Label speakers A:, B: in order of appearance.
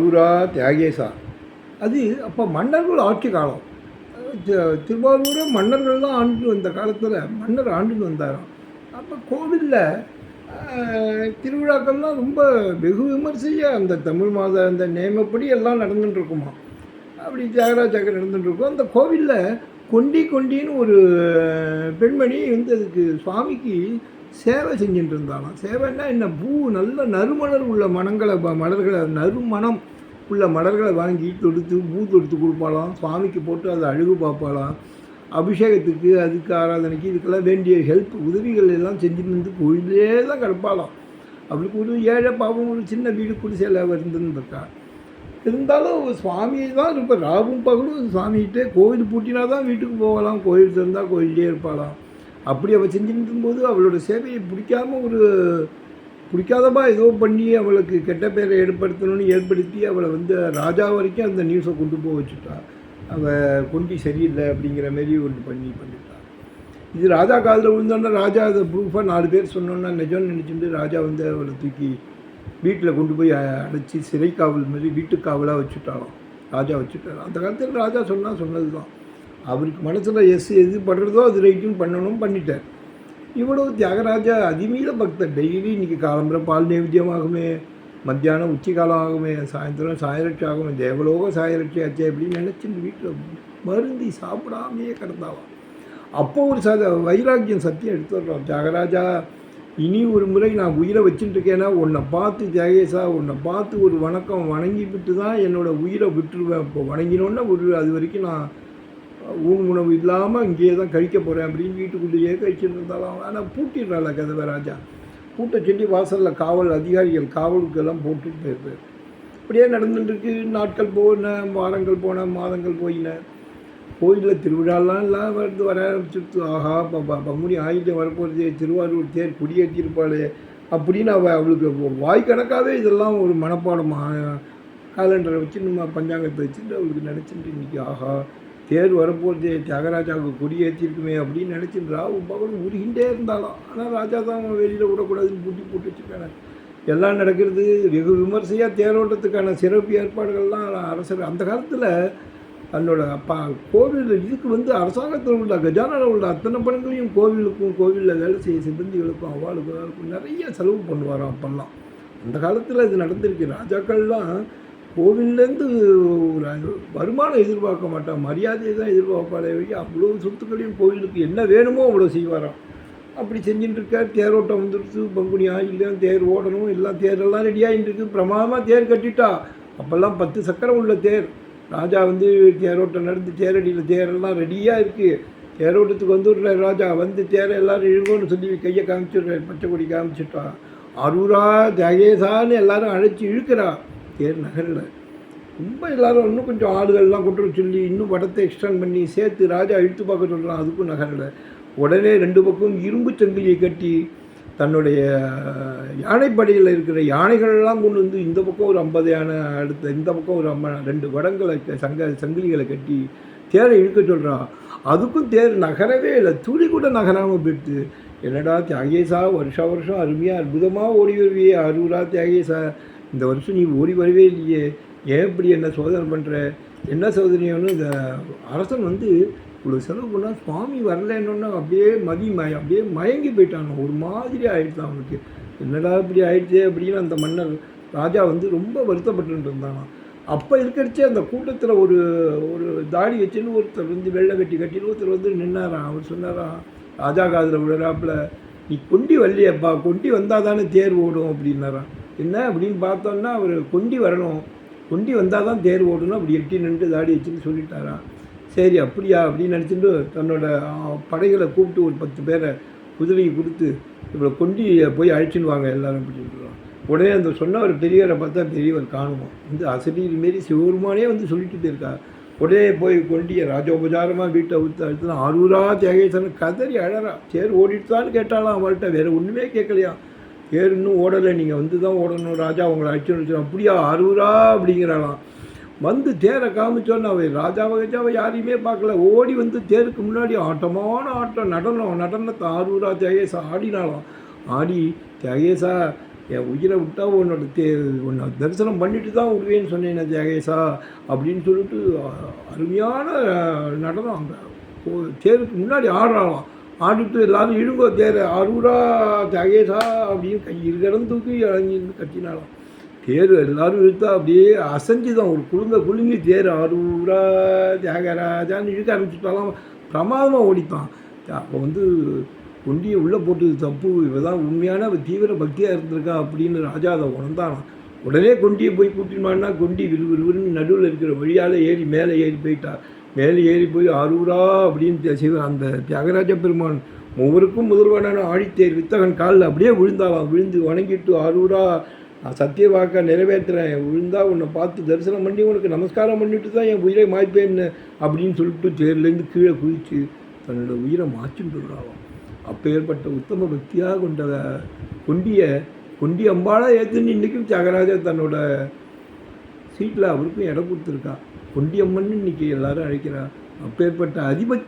A: ஊரா தியாகேசா. அது அப்போ மன்னர்கள் ஆட்சி காலம். தி- திருவாரூரை மன்னர்கள் தான் ஆண்டு வந்த காலத்தில் மன்னர் ஆண்டுன்னு வந்தாராம். அப்போ கோவிலில் திருவிழாக்கள்லாம் ரொம்ப வெகு விமர்சையாக அந்த தமிழ் மாத அந்த நேமப்படி எல்லாம் நடந்துட்டு இருக்குமா அப்படி தியாகராஜாக்கு நடந்துட்டு இருக்கும். அந்த கோவிலில் கொண்டி கொண்டின்னு ஒரு பெண்மணி வந்து அதுக்கு சுவாமிக்கு சேவை செஞ்சுட்டு இருந்தாலும் சேவைன்னா என்ன? பூ நல்ல நறுமணர் உள்ள மனங்களை ப- மலர்களை நறுமணம் உள்ள மலர்களை வாங்கி தொடுத்து பூ தொடுத்து கொடுப்பாளாம். சுவாமிக்கு போட்டு அதை அழுகு பார்ப்பாளாம். அபிஷேகத்துக்கு அதுக்கு ஆராதனைக்கு இதுக்கெல்லாம் வேண்டிய ஹெல்ப் உதவிகள் எல்லாம் செஞ்சுட்டு வந்து கோயிலே தான் கிடப்பாளாம். அவளுக்கு ஒரு ஏழை பாவம் ஒரு சின்ன வீடு குடிசையில் இருந்துன்னு இருக்கா இருந்தாலும் சுவாமியை தான் இப்போ ராவும் பகலும் சுவாமிகிட்டே கோவில் பூட்டினா தான் வீட்டுக்கு போகலாம். கோயில் திறந்தால் கோயிலே இருப்பாளாம். அப்படி அவள் செஞ்சுட்டு போது அவளோட சேவையை பிடிக்காம ஒரு பிடிக்காதமா ஏதோ பண்ணி அவளுக்கு கெட்ட பேரை ஏற்படுத்தணும்னு ஏற்படுத்தி அவளை வந்து ராஜா வரைக்கும் அந்த நியூஸை கொண்டு போக வச்சுட்டா. அவள் கொண்டி சரியில்லை அப்படிங்கிற மாரி ஒன்று பண்ணி பண்ணிட்டா. இது ராஜா காதில் விழுந்தோன்னா ராஜா அதை ப்ரூஃபாக நாலு பேர் சொன்னோன்னா நிஜம்னு நினச்சிட்டு ராஜா வந்து அவளை தூக்கி வீட்டில் கொண்டு போய் அடைச்சி சிறை காவல் மாதிரி வீட்டு காவலாக வச்சுட்டாலும் ராஜா வச்சுட்டாராம் அந்த காலத்தில் ராஜா சொன்னால் சொன்னது தான் அவருக்கு மனசில் எஸ் எது படுறதோ அது ரைட்டும் பண்ணணும் பண்ணிட்டார். இவ்வளவு தியாகராஜா அதிமீத பக்தர். டெய்லி இன்றைக்கி காலம்புற பால் நைவேத்தியம் மத்தியானம் உச்சி காலம் ஆகுமே சாயந்தரம் சாயரட்சி ஆகுமே தேவலோக சாயரட்சி ஆச்சே அப்படின்னு நினச்சி வீட்டில் மருந்தி சாப்பிடாமையே கிடந்தாலாம் அப்போ ஒரு சத வைராக்கியம் சத்தியம் எடுத்து வர்றோம் தியாகராஜா இனி ஒரு முறை நான் உயிரை வச்சுட்டுருக்கேன்னா உன்னை பார்த்து தியாகேசா உன்னை பார்த்து ஒரு வணக்கம் வணங்கிவிட்டு தான் என்னோடய உயிரை விட்டுருவேன். இப்போ வணங்கினோன்னா ஒரு அது வரைக்கும் நான் ஊன் உணவு இல்லாமல் இங்கேயே தான் கழிக்க போகிறேன் அப்படின்னு வீட்டுக்குள்ளேயே கழிச்சுட்டு இருந்தாலும் ஆனால் பூட்டிடுறாள் கதவை ராஜா பூட்டை சொல்லி வாசலில் காவல் அதிகாரிகள் காவலுக்கெல்லாம் போட்டுட்டு போயிருப்பேன் இப்படியே நடந்துட்டுருக்கு. நாட்கள் போன வாரங்கள் போன மாதங்கள் போயின. கோயிலில் திருவிழாலாம் எல்லாம் வந்து வர ஆரம்பிச்சிருத்து ஆஹா ப- பங்குனி ஆயுதம் வரப்போகிறது திருவாரூர் தேர் கொடியேற்றிருப்பாளே அப்படின்னு அவள் அவளுக்கு வாய் கணக்காகவே இதெல்லாம் ஒரு மனப்பாடம். காலண்டரை வச்சு நம்ம பஞ்சாங்கத்தை வச்சுட்டு அவளுக்கு நினச்சிட்டு இன்றைக்கி ஆஹா தேர் வரப்போகிறது தியாகராஜாவுக்கு கொடியேற்றிருக்குமே அப்படின்னு நினச்சிட்டு ராவு பகலும் உருகின்றே இருந்தாலும் ஆனால் ராஜா தான் அவன் வெளியில் விடக்கூடாதுன்னு பூட்டி போட்டு வச்சுருக்காங்க எல்லாம் நடக்கிறது வெகு விமர்சையாக தேரோட்டத்துக்கான சிறப்பு ஏற்பாடுகள்லாம் அரசர் அந்த காலத்தில் தன்னோட அப்பா கோவில் இதுக்கு வந்து அரசாங்கத்தில் உள்ள கஜானாவில் உள்ள அத்தனை பணங்களையும் கோவிலுக்கும் கோவிலில் வேலை செய்ய சிபந்திகளுக்கும் அவளுக்கும் நிறைய செலவு பண்ணுவாராம் அப்போல்லாம். அந்த காலத்தில் இது நடந்திருக்கு. ராஜாக்கள்லாம் கோவில்லேருந்து ஒரு வருமானம் எதிர்பார்க்க மாட்டான் மரியாதையை தான் எதிர்பார்ப்பாளே வழி அவ்வளோ சொத்துக்களையும் கோவிலுக்கு என்ன வேணுமோ அவ்வளோ செய்வாராம். அப்படி செஞ்சுட்டு இருக்கார். தேரோட்டம் வந்துடுச்சு பங்குனி ஆயில்லையும் தேர் ஓடணும். எல்லாம் தேரெல்லாம் ரெடியாகிட்டு இருக்கு. பிரமாதமாக தேர் கட்டிட்டா. அப்போல்லாம் பத்து சக்கரம் உள்ள தேர். ராஜா வந்து தேரோட்டம் நடந்து தேரடியில் தேரெல்லாம் ரெடியாக இருக்குது தேரோட்டத்துக்கு வந்துடுறார் ராஜா. வந்து தேரை எல்லோரும் இழுங்கன்னு சொல்லி கையை காமிச்சிடுறார். பச்சை கொடி காமிச்சிட்டா அரூரா ஜகேசான்னு எல்லாரும் அழைச்சி இழுக்கிறான் தேர் நகரில். ரொம்ப எல்லோரும் இன்னும் கொஞ்சம் ஆளுகள்லாம் கொண்டு சொல்லி இன்னும் வடத்தை எக்ஸ்டெண்ட் பண்ணி சேர்த்து ராஜா இழுத்து பார்க்க சொல்கிறான் அதுக்கும் நகரில். உடனே ரெண்டு பக்கம் இரும்பு சங்கிலியை கட்டி தன்னுடைய யானைப்படையில் இருக்கிற யானைகள்லாம் கொண்டு வந்து இந்த பக்கம் ஒரு ஐம்பது யானை அடுத்த இந்த பக்கம் ஒரு அம்ம ரெண்டு வடங்களை சங்க சங்கிலிகளை கட்டி தேரை இழுக்க சொல்கிறான் அதுக்கும் தேர் நகரவே இல்லை. துளி கூட நகராமல் போயிடுது. என்னடா தியாகேசா வருஷா வருஷம் அருமையாக அற்புதமாக ஓடி வருவியே அரூரா தியாகேசா. இந்த வருஷம் நீ ஓடி வரவே இல்லையே. ஏன் இப்படி என்ன சோதனை பண்ணுற என்ன சோதனையோன்னு இந்த அரசன் வந்து இவ்வளோ செலவு பண்ணால் சுவாமி வரலன்னொன்னே அப்படியே மதி மய அப்படியே மயங்கி போயிட்டாங்க. ஒரு மாதிரி ஆயிடுச்சு அவனுக்கு என்னடா இப்படி ஆயிடுச்சே அப்படின்னு அந்த மன்னர் ராஜா வந்து ரொம்ப வருத்தப்பட்டு இருந்தானாம். அப்போ இருக்கிறச்சே அந்த கூட்டத்தில் ஒரு ஒரு தாடி வச்சுன்னு ஒருத்தர் வந்து வெள்ளை வெட்டி கட்டின்னு ஒருத்தர் வந்து நின்னாரான் அவர் சொன்னாராம் ராஜா காதில் விழுறாப்புல. நீ கொண்டி வரலையப்பா. கொண்டி வந்தால் தானே தேர் ஓடும் அப்படின்னாரான் என்ன? அப்படின்னு பார்த்தோன்னா அவர் கொண்டி வரணும். கொண்டி வந்தால் தான் தேர் ஓடணும். அப்படி எட்டி நின்று தாடி வச்சுன்னு சொல்லிட்டாரான் சரி அப்படியா அப்படின்னு நினச்சிட்டு தன்னோட படைகளை கூப்பிட்டு ஒரு பத்து பேரை குதிரையை கொடுத்து இவ்வளோ கொண்டி போய் அழைச்சின்னு வாங்க எல்லாரும் அப்படின்னு சொல்லுவாங்க உடனே அந்த சொன்ன ஒரு பெரியவரை பார்த்தா பெரியவர் காணுமா இந்த அசரீர் மாரி சிவருமானே வந்து சொல்லிட்டு போயிருக்கார். உடனே போய் கொண்டிய ராஜோபச்சாரமாக வீட்டை ஊற்ற அழுத்தினா அரூரா தியாகேசன் கதறி அழறா தேர் ஓடிட்டுதான்னு கேட்டாலாம் அவள்கிட்ட வேறு ஒன்றுமே கேட்கலையா? தேர் இன்னும் ஓடலை நீங்கள் வந்து தான் ஓடணும் ராஜா உங்களை அழைச்சின்னு அப்படியா அரூரா அப்படிங்கிறாளாம். வந்து தேரை காமிச்சோன்னு அவள் ராஜாவை கஜாவை யாரையுமே பார்க்கல. ஓடி வந்து தேருக்கு முன்னாடி ஆட்டமான ஆட்டம் நடனம் நடனத்தை ஆரூரா தியாகேசா ஆடினாலும் ஆடி தியாகேசா என் உயிரை விட்டால் உன்னோட தே உன்னை தரிசனம் பண்ணிட்டு தான் விடுவேன்னு சொன்னேன் ஜெகேஷா அப்படின்னு சொல்லிட்டு அருமையான நடனம் அந்த தேருக்கு முன்னாடி ஆடுறாளாம். ஆடிட்டு எல்லாரும் இழுங்கோ தேர் ஆரூரா ஜெகேஷா அப்படின்னு கை இருக்கிறம் தூக்கி இறங்கிருந்து கட்டினாலாம் தேர் எல்லாரும் இழுத்தா அப்படியே அசைஞ்சு தான் ஒரு குழுந்த குலுங்கி தேர் அரூரா தியாகராஜான்னு இழுக்க ஆரம்பிச்சுட்டாலாம். பிரமாதமாக ஓடித்தான். அப்போ வந்து கொண்டியை உள்ளே போட்டது தப்பு. இவதான் உண்மையான அவள் தீவிர பக்தியாக இருந்திருக்கா அப்படின்னு ராஜா அதை உணர்ந்தானாம் உடனே கொண்டியை போய் கூட்டினான்னா கொண்டி விறுவிறுவிறுன்னு நடுவில் இருக்கிற வழியால் ஏறி மேலே ஏறி போயிட்டா மேலே ஏறி போய் அரூரா அப்படின்னு செய்வார் அந்த தியாகராஜ பெருமான் ஒவ்வொருக்கும் முதல்வனான ஆழித்தேர் வித்தகன் காலில் அப்படியே விழுந்தாலாம் விழுந்து வணங்கிட்டு அரூரா நான் சத்திய வாக்கை நிறைவேற்றுறேன். விழுந்தா உன்னை பார்த்து தரிசனம் பண்ணி உனக்கு நமஸ்காரம் பண்ணிட்டு தான் என் உயிரை மாய்ப்பேன்னு அப்படின்னு சொல்லிட்டு தேர்லேருந்து கீழே குதிச்சு தன்னோட உயிரை மாற்றிட்டு விடுறாளாம் அப்பேற்பட்ட உத்தம பக்தியாக கொண்ட கொண்டிய கொண்டி அம்பாளா ஏற்றுன்னு இன்றைக்கும் தியாகராஜர் தன்னோட சீட்டில் அவருக்கும் இடம் கொடுத்துருக்கா. கொண்டியம்மன் இன்னைக்கு எல்லாரும் அழைக்கிறா அப்பேற்பட்ட அதிபக்தி